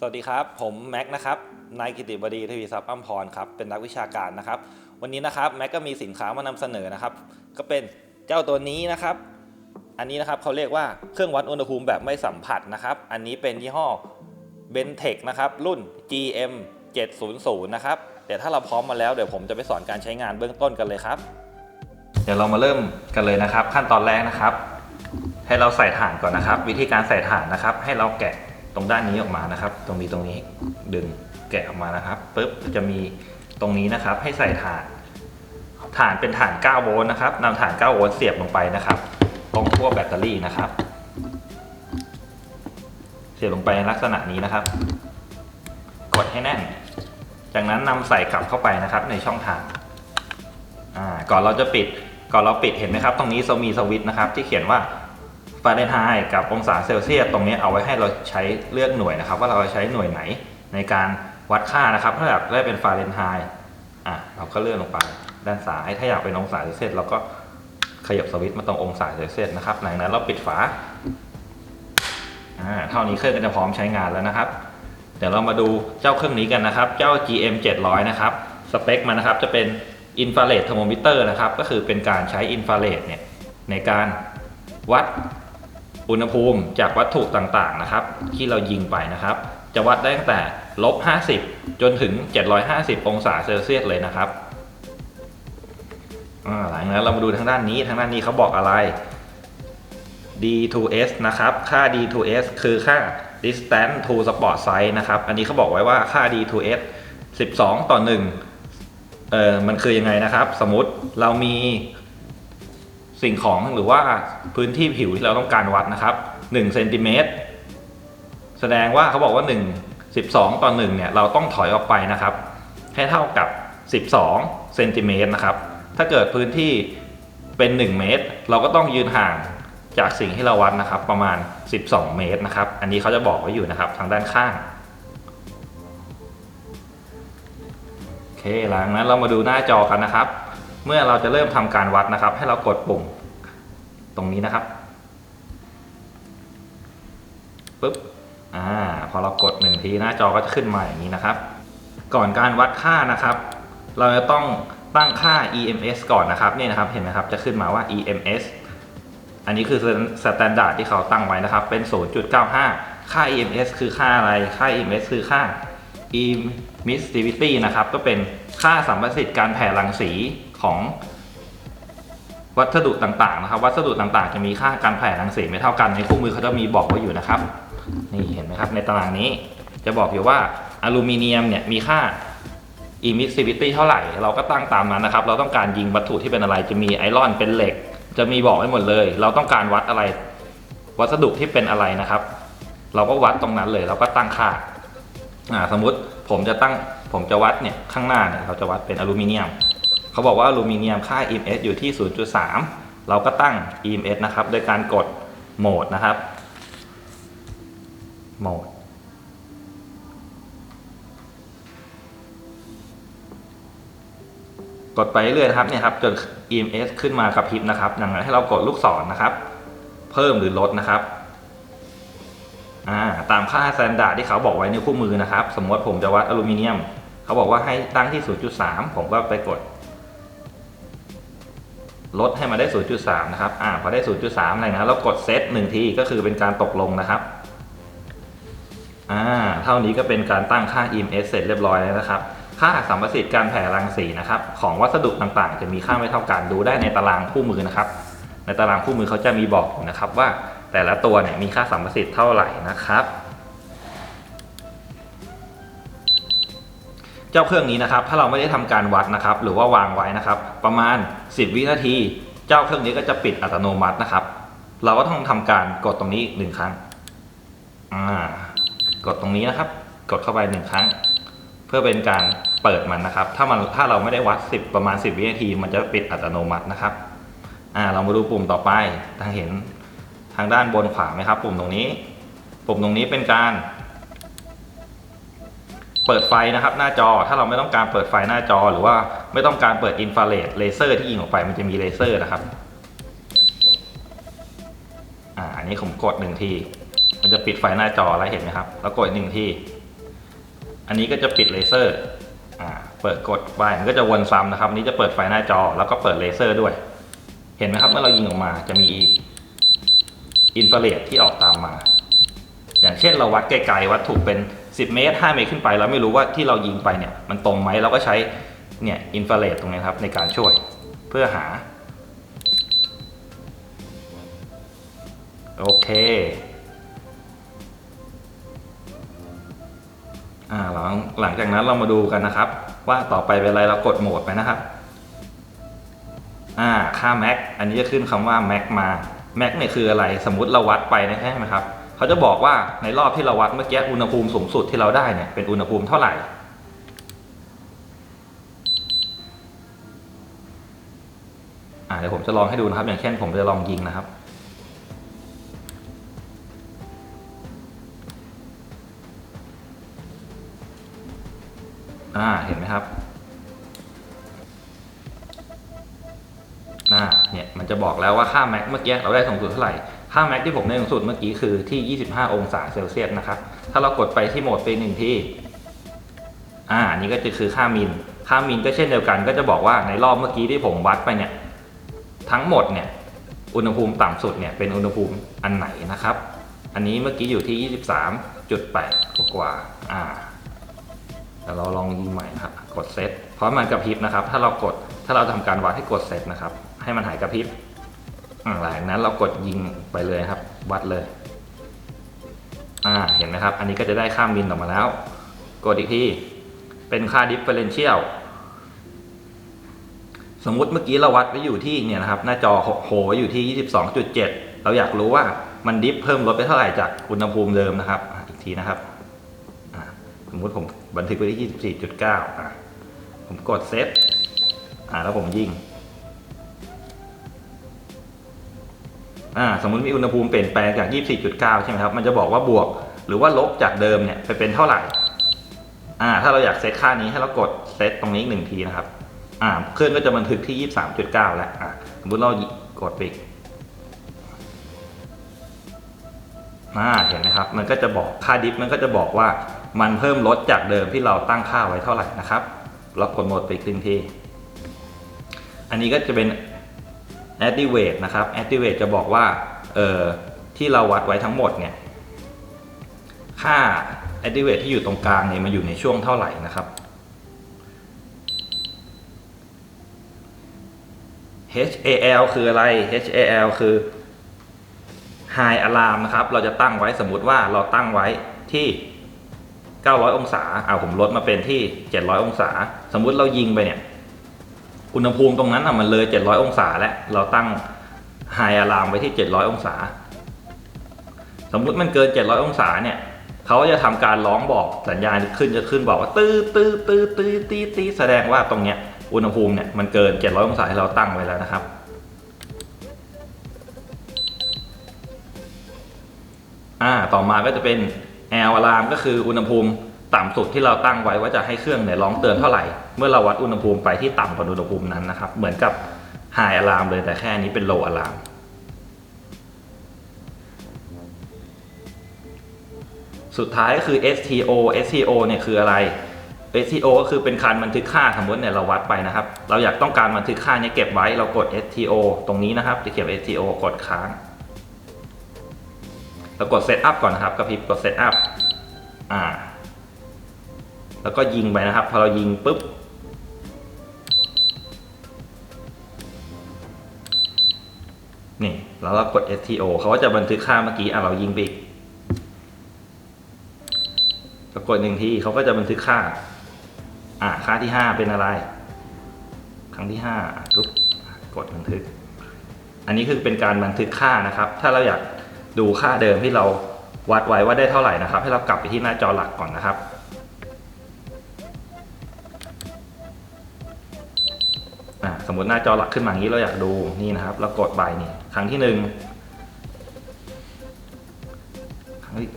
สวัสดีครับ ผมแม็กนะครับนายกิติบดีทวีทรัพย์อัมพรครับเป็นนักวิชาการนะครับ วันนี้นะครับแม็กก็มีสินค้ามานำเสนอนะครับ ก็เป็นเจ้าตัวนี้นะครับ อันนี้นะครับเขาเรียกว่าเครื่องวัดอุณหภูมิแบบไม่สัมผัสนะครับ อันนี้เป็นยี่ห้อ b e n t e c h นะครับรุ่น GM 700นะครับเดี๋ยวถ้าเราพร้อมมาแล้วเดี๋ยวผมจะไปสอนการใช้งานเบื้องต้นกันเลยครับ เดี๋ยวเรามาเริ่มกันเลยนะครับ ขั้นตอนแรกนะครับ ให้เราใส่ถ่านก่อนนะครับ วิธีการใส่ถ่านนะครับ ให้เราแกะ รงด้านนี้ออกมานะครับ ตรงนี้ตรงนี้ดึงแกะออกมานะครับปุ๊บจะมีตรงนี้นะครับ ให้ใส่ถานถ่านเป็นถาน 9 โวลต์นะครับนำถาน 9 โวลต์เสียบลงไปนะครับตรงขั้วแบตเตอรี่นะครับ เสียบลงไปในลักษณะนี้นะครับ กดให้แน่น จากนั้นนำใส่กลับเข้าไปนะครับ ในช่องทางก่อนเราจะปิดก่อนเราปิดเห็นไหมครับ ตรงนี้จะมีสวิตช์นะครับ ที่เขียนว่า ฟาเรนไฮต์กับองศาเซลเซียสตรงนี้เอาไว้ให้เราใช้เลือกหน่วยนะครับ ว่าเราจะใช้หน่วยไหนในการวัดค่านะครับ ถ้าอยากได้เป็นฟาเรนไฮต์อะเราก็เลื่อนลงไปด้านซ้าย ถ้าอยากเป็นองศาเซลเซียสเราก็ขยับสวิตช์มาตรงองศาเซลเซียสนะครับหลังนั้นเราปิดฝาอ่าเท่านี้เครื่องก็จะพร้อมใช้งานแล้วนะครับ เดี๋ยวเรามาดูเจ้าเครื่องนี้กันนะครับ เจ้า GM 700นะครับสเปคมันนะครับจะเป็นอินฟราเรดเทอร์โมมิเตอร์นะครับ ก็คือเป็นการใช้อินฟราเรดเนี่ยในการวัด อุณหภูมิจากวัตถุต่างๆนะครับ ที่เรายิงไปนะครับ จะวัดได้ตั้งแต่ลบ 50 จนถึง 750 องศาเซลเซียสเลยนะครับหลังจากนั้นเรามาดูทางด้านนี้ทางด้านนี้เขาบอกอะไร D2S นะครับ ค่า D2S คือค่า distance to spot size นะครับ อันนี้เขาบอกไว้ว่าค่า D2S 12 ต่อ 1 เออมันคือยังไงนะครับ สมมติเรามี สิ่งของหรือว่าพื้นที่ผิวที่เราต้องการวัดนะครับ1เซนติเมตรแสดงว่าเขาบอกว่า 1 12 ต่อ1เนี่ยเราต้องถอยออกไปนะครับ ให้เท่ากับ 12เซนติเมตรนะครับ ถ้าเกิดพื้นที่เป็น 1 เมตร เราก็ต้องยืนห่างจากสิ่งที่เราวัดนะครับ ประมาณ 12 เมตรนะครับ อันนี้เขาจะบอกไว้อยู่นะครับทางด้านข้างโอเคหลังนั้นเรามาดูหน้าจอกันนะครับ เมื่อเราจะเริ่มทำการวัดนะครับ ให้เรากดปุ่มตรงนี้นะครับปุ๊บอ่าพอเรากดหนึ่งทีหน้าจอก็จะขึ้นมาอย่างนี้นะครับ ก่อนการวัดค่านะครับ เราจะต้องตั้งค่า EMS ก่อนนะครับนี่นะครับเห็นไหมครับจะขึ้นมาว่า EMS อันนี้คือสแตนดาร์ดที่เขาตั้งไว้นะครับ เป็น 0.95 ค่า EMS คือค่าอะไร ค่า EMS คือค่า emissivity นะครับ ก็เป็นค่าสัมประสิทธิ์การแผ่รังสี ของวัสดุต่างๆนะครับ วัสดุต่างๆ จะมีค่าการแผ่รังสีไม่เท่ากันในคู่มือเขาจะมีบอกไว้อยู่นะครับ นี่เห็นไหมครับในตารางนี้จะบอกอยู่ว่าอลูมิเนียมเนี่ยมีค่า emissivity เท่าไหร่ เราก็ตั้งตามนั้นนะครับ เราต้องการยิงวัตถุที่เป็นอะไรจะมีไอรอนเป็นเหล็ก จะมีบอกไว้หมดเลย เราต้องการวัดอะไร วัสดุที่เป็นอะไรนะครับ เราก็วัดตรงนั้นเลย เราก็ตั้งค่าอ่าสมมติผมจะตั้งผมจะวัดเนี่ยข้างหน้าเนี่ยเราจะวัดเป็นอลูมิเนียม เขาบอกว่าอลูมิเนียมค่า EMS อยู่ที่ 0.3 เราก็ตั้ง EMS นะครับ โดยการกดโหมดนะครับ โหมด กดไปเรื่อยๆครับเนี่ยครับจน EMS ขึ้นมากระพริบนะครับดังนั้นให้เรากดลูกศรนนะครับ เพิ่มหรือลดนะครับาตามค่าสแตนดาร์ดที่เขาบอกไว้ในคู่มือนะครับ สมมติผมจะวัดอลูมิเนียม เขาบอกว่าให้ตั้งที่ 0.3 ผมก็ไปกด ลดให้มาได้ 0.3 นะครับ อ่า พอได้ 0.3 อะไรนะเรากดเซตหนึ่งทีก็คือเป็นการตกลงนะครับ อ่า เท่านี้ก็เป็นการตั้งค่า EMS เสร็จเรียบร้อยแล้วนะครับ ค่าสัมประสิทธิ์การแผ่รังสีนะครับ ของวัสดุต่างๆ จะมีค่าไม่เท่ากัน ดูได้ในตารางคู่มือนะครับ ในตารางคู่มือเขาจะมีบอกนะครับว่าแต่ละตัวเนี่ยมีค่าสัมประสิทธิ์เท่าไหร่นะครับ เจ้าเครื่องนี้นะครับ ถ้าเราไม่ได้ทำการวัดนะครับ หรือว่าวางไว้นะครับ ประมาณ 10 วินาที เจ้าเครื่องนี้ก็จะปิดอัตโนมัตินะครับ เราก็ต้องทำการกดตรงนี้หนึ่งครั้งอ่ากดตรงนี้นะครับ กดเข้าไปหนึ่งครั้ง เพื่อเป็นการเปิดมันนะครับ ถ้ามันถ้าเราไม่ได้วัด 10 ประมาณ 10 วินาที มันจะปิดอัตโนมัตินะครับอ่าเรามาดูปุ่มต่อไปทางเห็นทางด้านบนขวาไหมครับ ปุ่มตรงนี้ ปุ่มตรงนี้เป็นการ เปิดไฟนะครับหน้าจอถ้าเราไม่ต้องการเปิดไฟหน้าจอ หรือว่าไม่ต้องการเปิดอินฟราเรดเลเซอร์ที่ยิงออกไปมันจะมีเลเซอร์นะครับอ่าอันนี้ผมกดหนึ่งทีมันจะปิดไฟหน้าจอแล้วเห็นไหมครับ แล้วกดหนึ่งทีอันนี้ก็จะปิดเลเซอร์อ่าเปิดกดไปมันก็จะวนซ้ำนะครับอันนี้จะเปิดไฟหน้าจอแล้วก็เปิดเลเซอร์ด้วย เห็นไหมครับเมื่อเรายิงออกมาจะมีอินฟราเรดที่ออกตามมา อย่างเช่นเราวัดไกลๆวัตถุเป็น 10 เมตร 5 เมตรขึ้นไป เราไม่รู้ว่าที่เรายิงไปเนี่ยมันตรงไหมเราก็ใช้เนี่ยอินฟราเรดตรงนี้ครับในการช่วยเพื่อหา โอเคอ่าหลังหลังจากนั้นเรามาดูกันนะครับ ว่าต่อไปเป็นอะไรเรากดโหมดไปนะครับอ่าค่าแม็กอันนี้จะขึ้นคำว่าแม็กมาแม็กเนี่ยคืออะไรสมมติเราวัดไปนะใช่ไหมครับ เขาจะบอกว่าในรอบที่เราวัดเมื่อกี้อุณหภูมิสูงสุดที่เราได้เนี่ยเป็นอุณหภูมิเท่าไหร่ อ่าเดี๋ยวผมจะลองให้ดูนะครับ อย่างเช่นผมจะลองยิงนะครับ อ่าเห็นไหมครับอ่าเนี่ยมันจะบอกแล้วว่าค่าแม็กเมื่อกี้เราได้สูงสุดเท่าไหร่ ค่าแม็กที่ผมได้สูงสุดเมื่อกี้คือที่ 25 องศาเซลเซียสนะครับ ถ้าเรากดไปที่โหมดไปหนึ่งที่ อ่านนี้ก็จะคือค่ามิน ค่ามินก็เช่นเดียวกัน ก็จะบอกว่าในรอบเมื่อกี้ที่ผมวัดไปเนี่ย ทั้งหมดเนี่ย อุณหภูมิต่ำสุดเนี่ยเป็นอุณหภูมิอันไหนนะครับ อันนี้เมื่อกี้อยู่ที่ 23.8 กว่า อ่าแต่เราลองยิงใหม่นะครับ กดเซต เพราะมันกระพริบนะครับ ถ้าเรากด ถ้าเราทำการวัดให้กดเซตนะครับ ให้มันหายกระพริบ หลังจากนั้นเรากดยิงไปเลยครับ วัดเลย อ่าเห็นไหมครับ อันนี้ก็จะได้ค่ามินออกมาแล้ว กดอีกทีเป็นค่าดิฟเฟอเรนเชียลสมมุติเมื่อกี้เราวัดไว้อยู่ที่เนี่ยนะครับ หน้าจอโหไว้อยู่ที่ 22.7 เราอยากรู้ว่ามันดิฟเพิ่มลดไปเท่าไหร่จากอุณหภูมิเดิมนะครับ อีกทีนะครับสมมติผมบันทึกไว้ที่ 24.9อะผมกดเซตอ่าแล้วผมยิง อ่าสมมติมีอุณหภูมิเปลี่ยนแปลงจาก 24.9 ใช่ไหมครับ มันจะบอกว่าบวก หรือว่าลบจากเดิมเนี่ยไปเป็นเท่าไหร่อ่าถ้าเราอยากเซตค่านี้ให้เรากดเซตตรงนี้หนึ่งทีนะครับอ่าเครื่องก็จะบันทึกที่ 23.9 แล้วอ่าสมมติเรากดไปอีกอ่าเห็นไหมครับ มันก็จะบอกค่าดิฟมันก็จะบอกว่ามันเพิ่มลดจากเดิมที่เราตั้งค่าไว้เท่าไหร่นะครับเรากดโหมดไปอีกหนึ่งทีอันนี้ก็จะเป็น activate นะครับ activate จะบอกว่าเออที่เราวัดไว้ทั้งหมดเนี่ยค่า activate ที่อยู่ตรงกลางเนี่ยมาอยู่ในช่วงเท่าไหร่นะครับ HAL คืออะไร HAL คือ High Alarm นะครับ เราจะตั้งไว้สมมุติว่าเราตั้งไว้ที่ 900 องศา เอาผมลดมาเป็นที่ 700 องศา สมมุติเรายิงไปเนี่ย อุณหภูมิตรงนั้นอะมันเลย 700 องศาแล้ว เราตั้ง High Alarm ไว้ที่ 700 องศา สมมุติมันเกิน 700 องศาเนี่ยเขาจะทำการร้องบอกสัญญาณขึ้นจะขึ้นบอกว่าตื้อตื้อตื้อตื้อตีตีแสดงว่าตรงเนี้ยอุณหภูมิเนี่ยมันเกิน 700 องศาที่เราตั้งไว้แล้วนะครับ อ่าต่อมาก็จะเป็น L alarm ก็คืออุณหภูมิ ต่ำสุดที่เราตั้งไว้ว่าจะให้เครื่องเนี่ยร้องเตือนเท่าไหร่ เมื่อเราวัดอุณหภูมิไปที่ต่ำกว่าอุณหภูมินั้นนะครับ เหมือนกับ High alarm เลยแต่แค่นี้เป็น Low alarm สุดท้ายก็คือ STO STO เนี่ยคืออะไร STO ก็คือเป็นการบันทึกค่าสมมติเนี่ยเราวัดไปนะครับ เราอยากต้องการบันทึกค่านี้เก็บไว้เรากด STO ตรงนี้นะครับจะเขียน STO กดค้างเรากด Setup ก่อนนะครับกระพริบกด Setup อ่า แล้วก็ยิงไปนะครับ พอเรายิงปุ๊บ นี่ แล้วเรากด STO เขาก็จะบันทึกค่าเมื่อกี้ อะ เรายิงไปอีกเรากดหนึ่งทีเขาก็จะบันทึกค่า อ่าค่าที่ห้าเป็นอะไร ครั้งที่ห้าปุ๊บกดบันทึก อันนี้คือเป็นการบันทึกค่านะครับ ถ้าเราอยากดูค่าเดิมที่เราวัดไว้ว่าได้เท่าไหร่นะครับ ให้เรากลับไปที่หน้าจอหลักก่อนนะครับ อ่าสมมติหน้าจอหลักขึ้นมาอย่างนี้เราอยากดูนี่นะครับ เรากดไปนี่ครั้งที่หนึ่งครั้งที่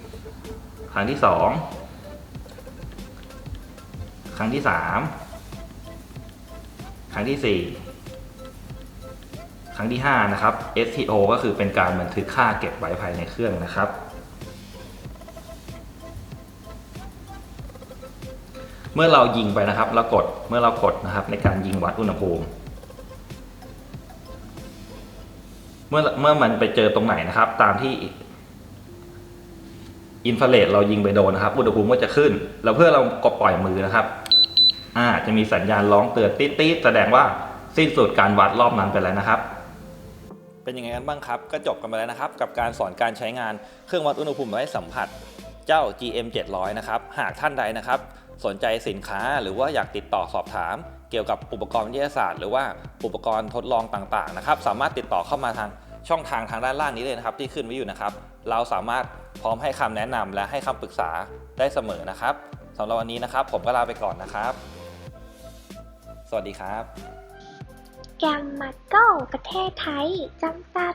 ครั้งที่สองครั้งที่สามครั้งที่สี่ครั้งที่ห้านะครับ STO ก็คือเป็นการบันทึกค่าเก็บไว้ภายในเครื่องนะครับ เมื่อเรายิงไปนะครับเรากดเมื่อเรากดนะครับในการยิงวัดอุณหภูมิ เมื่อเมื่อมันไปเจอตรงไหนนะครับ ตามที่อินฟราเรดเรายิงไปโดนนะครับ อุณหภูมิก็จะขึ้น แล้วเพื่อเรากดปล่อยมือนะครับ อ่าจะมีสัญญาณร้องเตือนติ๊ดๆแสดงว่าสิ้นสุดการวัดรอบนั้นไปแล้วนะครับ เป็นยังไงกันบ้างครับ ก็จบกันไปแล้วนะครับ กับการสอนการใช้งานเครื่องวัดอุณหภูมิไร้สัมผัสเจ้า GM 700นะครับ หากท่านใดนะครับ สนใจสินค้าหรือว่าอยากติดต่อสอบถาม เกี่ยวกับอุปกรณ์วิทยาศาสตร์ หรือว่าอุปกรณ์ทดลองต่างๆนะครับสามารถติดต่อเข้ามาทางช่องทางทางด้านล่างนี้เลยนะครับ ที่ขึ้นไว้อยู่นะครับ เราสามารถพร้อมให้คำแนะนำและให้คำปรึกษาได้เสมอนะครับสำหรับวันนี้นะครับ ผมก็ลาไปก่อนนะครับ สวัสดีครับ แกมมาโก้ประเทศไทยจำกัด